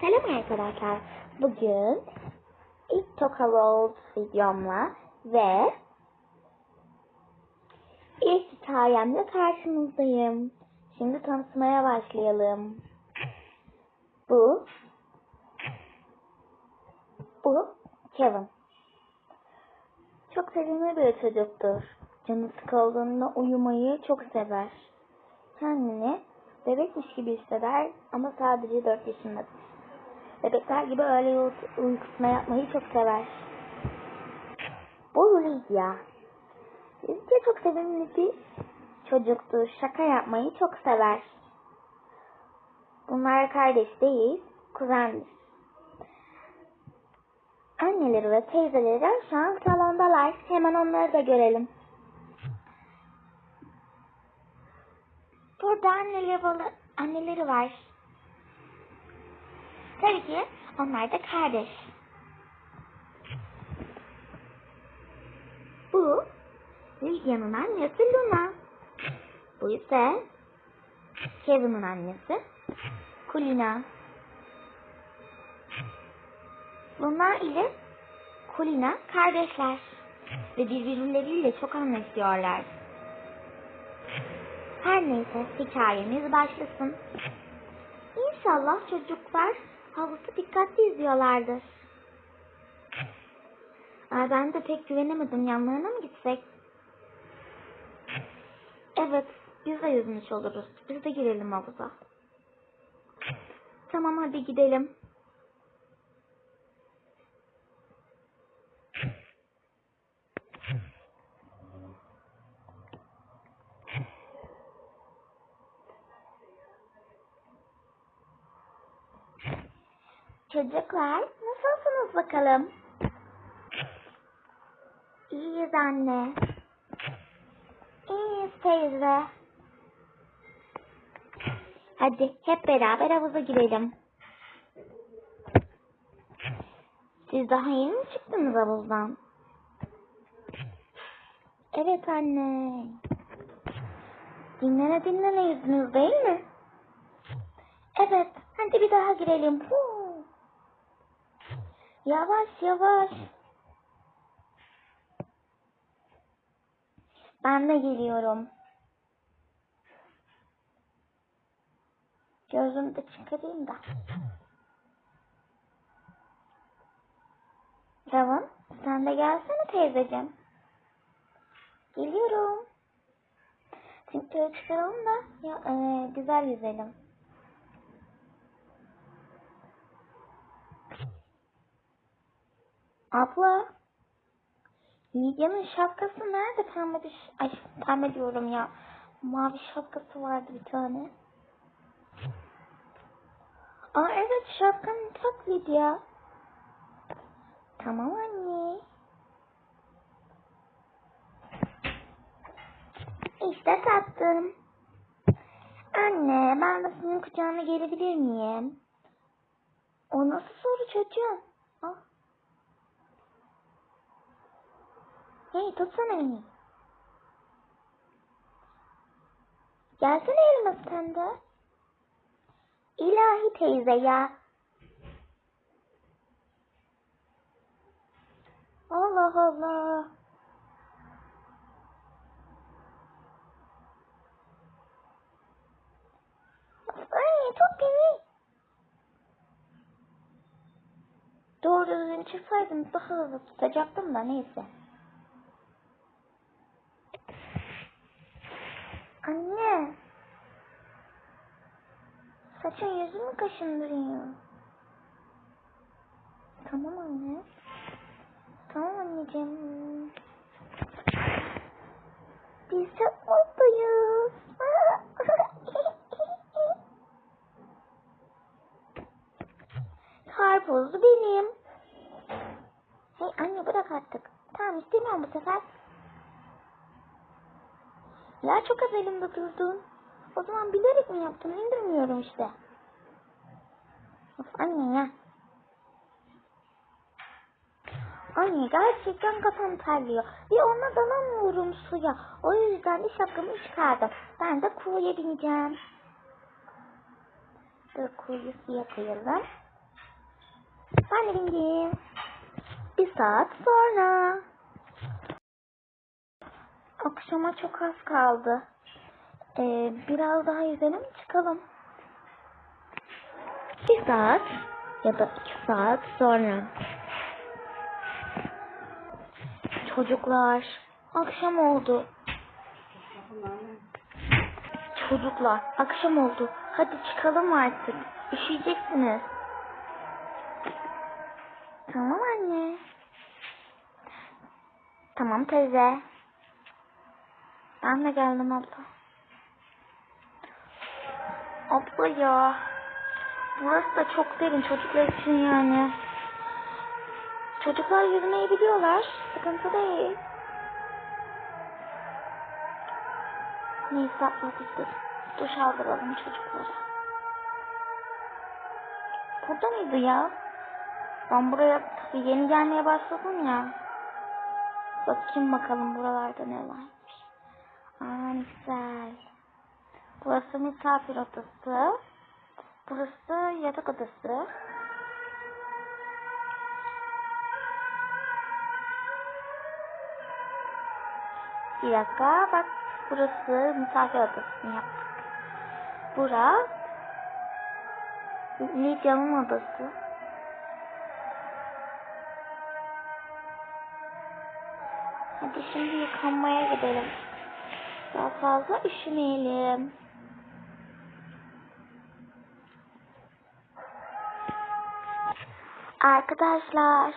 Selam arkadaşlar. Bugün ilk Toka Rolls videomla ve ilk hikayemle karşınızdayım. Şimdi tanıtmaya başlayalım. Bu bu Kevin. Çok sevimli bir çocuktur. Canı sıkıldığında uyumayı çok sever. Kendini bebekmiş gibi hisseder ama sadece 4 yaşındadır. Bebekler gibi öğle uy- uykusuna yapmayı çok sever. Bu Lydia. Lydia çok sevimli bir çocuktur. Şaka yapmayı çok sever. Bunlar kardeş değil, kuzendir. Anneleri ve teyzeleri şu an salondalar. Hemen onları da görelim. Burada anneleri, anneleri var. Tabii ki onlar da kardeş. Bu Lydia'nın annesi Luna. Bu ise Kevin'in annesi Kulina. Luna ile Kulina kardeşler ve birbirleriyle çok anlaşıyorlar. Her neyse hikayemiz başlasın. İnşallah çocuklar havuzu dikkatli izliyorlardır. Aa, ben de pek güvenemedim. Yanlarına mı gitsek? Evet, biz de yüzmüş oluruz. Biz de girelim havuza. Tamam hadi gidelim. Çocuklar nasılsınız bakalım? İyiyiz anne. İyiyiz teyze. Hadi hep beraber havuza girelim. Siz daha yeni mi çıktınız havuzdan? Evet anne. Dinlene dinlene yüzdünüz değil mi? Evet. Hadi bir daha girelim. Huu. Yavaş yavaş. Ben de geliyorum. Gözümü de çıkarayım da. Ravan, sen de gelsene teyzeciğim. Geliyorum. Çünkü çıkaralım da ya, e, güzel yüzelim. Abla. Lidya'nın şapkası nerede? Pembe bir Ay pembe diyorum ya. Mavi şapkası vardı bir tane. Aa evet şapkanı tak Lidya. Tamam anne. İşte taktım. Anne ben de senin kucağına gelebilir miyim? O nasıl soru çocuğum? Hey tutsana beni. Gelsene elime sen de. İlahi teyze ya. Allah Allah. Ay tut beni. Doğru düzgün çıksaydım daha hızlı tutacaktım da neyse. Anne. Saçın yüzümü kaşındırıyor. Tamam anne. Tamam anneciğim. Biz çok mutluyuz. Karpuzlu benim. Hey anne bırak artık. Tamam istemiyorum bu sefer. Ya çok az elimde durdun. O zaman bilerek mi yaptın? İndirmiyorum işte. Of anne ya. Anne gerçekten kafam terliyor. Ve ona dalamıyorum suya. O yüzden de şapkamı çıkardım. Ben de kuğuya bineceğim. Dur kuğuyu suya koyalım. Ben de bindim. Bir saat sonra. Akşama çok az kaldı. Ee, biraz daha yüzelim çıkalım. Bir saat ya da iki saat sonra. Çocuklar, akşam oldu. Çocuklar, akşam oldu. Hadi çıkalım artık. Üşüyeceksiniz. Tamam anne. Tamam teyze. Ben de geldim abla. Abla ya. Burası da çok derin çocuklar için yani. Çocuklar yüzmeyi biliyorlar. Sıkıntı değil. Neyse abla biz duş aldıralım çocuklara. Burada mıydı ya? Ben buraya yeni gelmeye başladım ya. Bakayım bakalım buralarda ne varmış. Aa güzel. Burası misafir odası. Burası yatak odası. Bir dakika bak burası misafir odasını yaptık. Bura Lidya'nın odası. Hadi şimdi yıkanmaya gidelim. Daha fazla üşümeyelim. Arkadaşlar,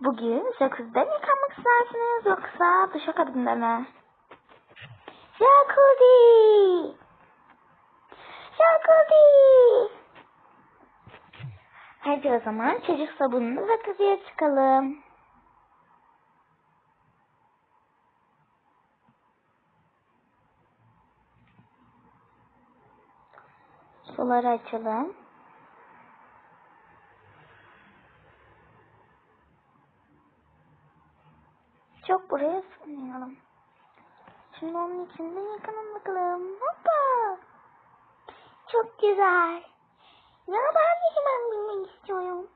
bugün jacuzzi'de mi yıkanmak istersiniz yoksa duşa kabinde mi? Jacuzzi! Jacuzzi! Hadi o zaman çocuk sabununu jacuzziye çıkalım. Suları açalım. Çok buraya sıkmayalım. Şimdi onun içinde yıkanın bakalım. Hoppa. Çok güzel. Ya ben de hemen bilmek istiyorum.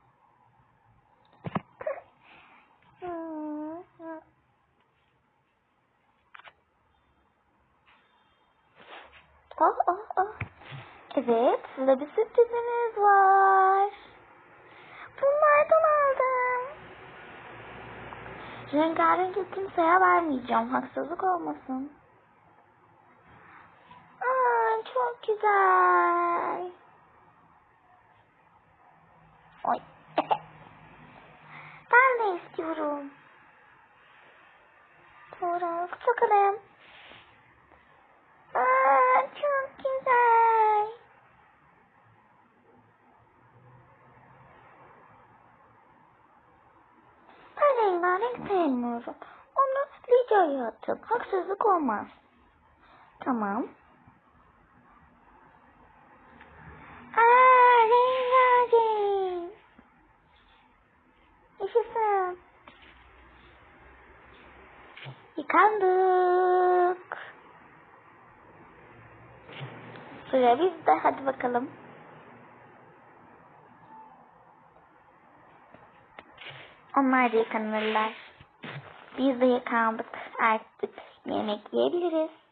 oh oh oh. Evet, size bir sürprizimiz var. Bunlardan aldım. Rengarenk kimseye vermeyeceğim. Haksızlık olmasın. Aa, çok güzel. Oy. ben de istiyorum. Doğru, bakalım. Aa, çok güzel. Ben rengarenk sevmiyorum. Onu Lidya'ya atın. Haksızlık olmaz. Tamam. Aa, rengarenk. Yaşasın. Yıkandık. Sıra bizde. Hadi bakalım. Onlar da yıkanırlar. Biz de yıkandık. Artık yemek yiyebiliriz.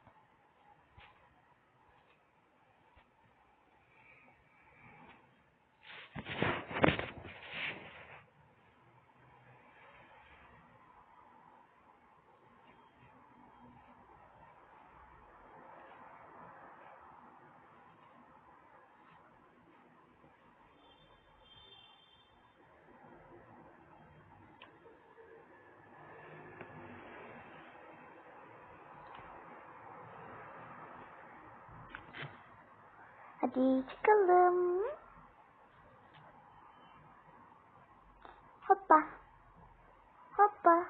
Hadi çıkalım. Hoppa. Hoppa.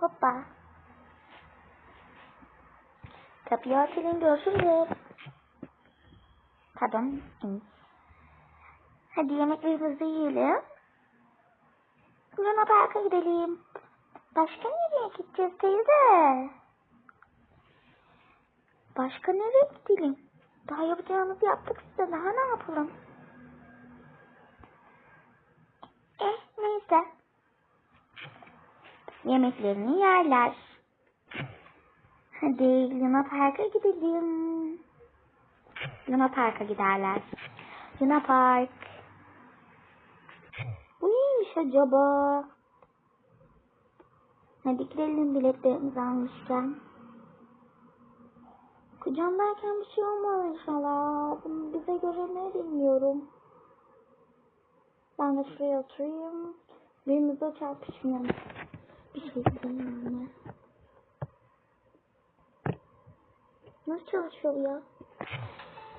Hoppa. Kapıyı açalım görüşürüz. Pardon. Hadi yemeklerimizi yiyelim. Luna Park'a gidelim. Başka nereye gideceğiz teyze? Başka nereye gidelim? Daha yapacağımızı yaptık size. Daha ne yapalım? Eh neyse. Yemeklerini yerler. Hadi Luna Park'a gidelim. Luna Park'a giderler. Luna Park. Bu neymiş acaba? Hadi gidelim biletlerimizi almışken. Kucağımdayken bir şey olmaz inşallah. Bunu bize göre ne bilmiyorum. Ben de şuraya oturayım. Birimize çarpışmayalım. Bir şey bilmiyorum. Nasıl çalışıyor ya?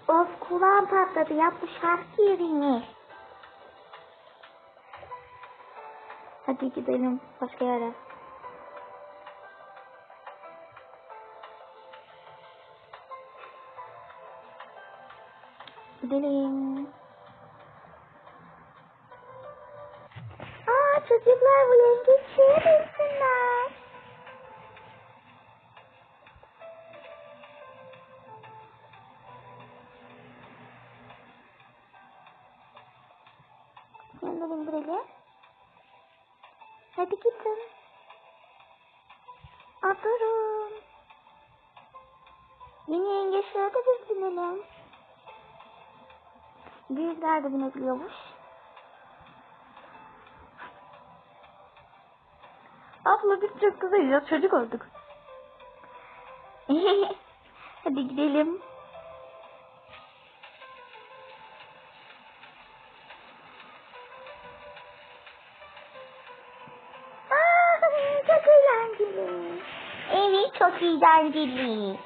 Of kulağım patladı. Yap bu şarkı yerini. Hadi gidelim başka yere. Gidelim. Aa çocuklar bu yengeçliğe binsinler. Büyükler de binebiliyormuş. Abla biz çok güzeliz. Çocuk olduk. Hadi gidelim. Aa, çok eğlenceli. Evet çok eğlenceli.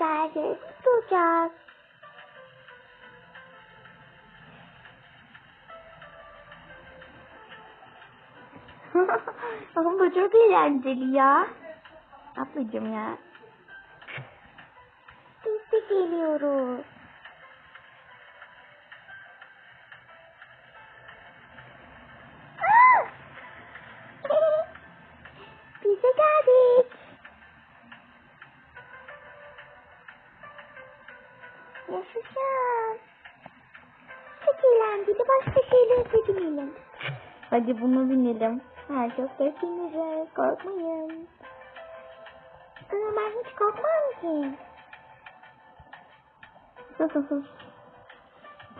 Bir daha geleceğiz. Duracağız. Ama bu çok eğlenceli ya. Ablacım ya. Biz de. Yaşasın. Çok eğlenceli. Başka şeyler de binelim. Hadi bunu binelim. Herkes de binecek. Korkmayın. Ama ben hiç korkmam ki.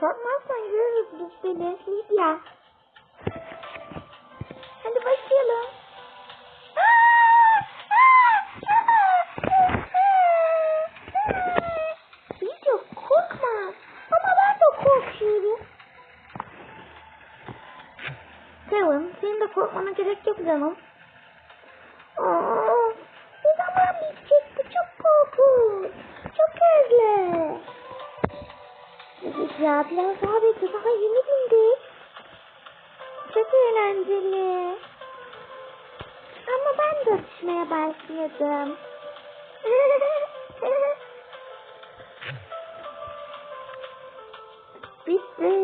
Korkmazsan görürüz biz seni Lidya. Canım. Aa, ne zaman bitecekti? Çok korkunç. Çok. Evet ya, biraz daha bekle. Daha yeni bindik. Çok eğlenceli. Ama ben de düşmeye başladım. Bitti.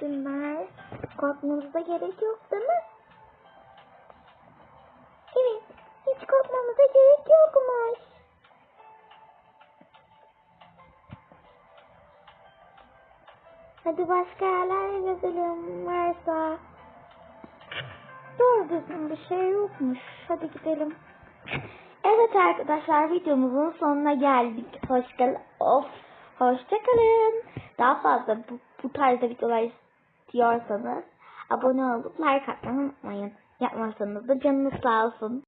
Bunlar korkmamıza gerek yok değil mi? Hadi başka yerler gezelim varsa. Doğru düzgün bir şey yokmuş. Hadi gidelim. Evet arkadaşlar videomuzun sonuna geldik. Hoşçakalın. Of. Hoşçakalın. Daha fazla bu, bu tarzda videolar istiyorsanız abone olup like atmayı unutmayın. Yapmazsanız da canınız sağ olsun.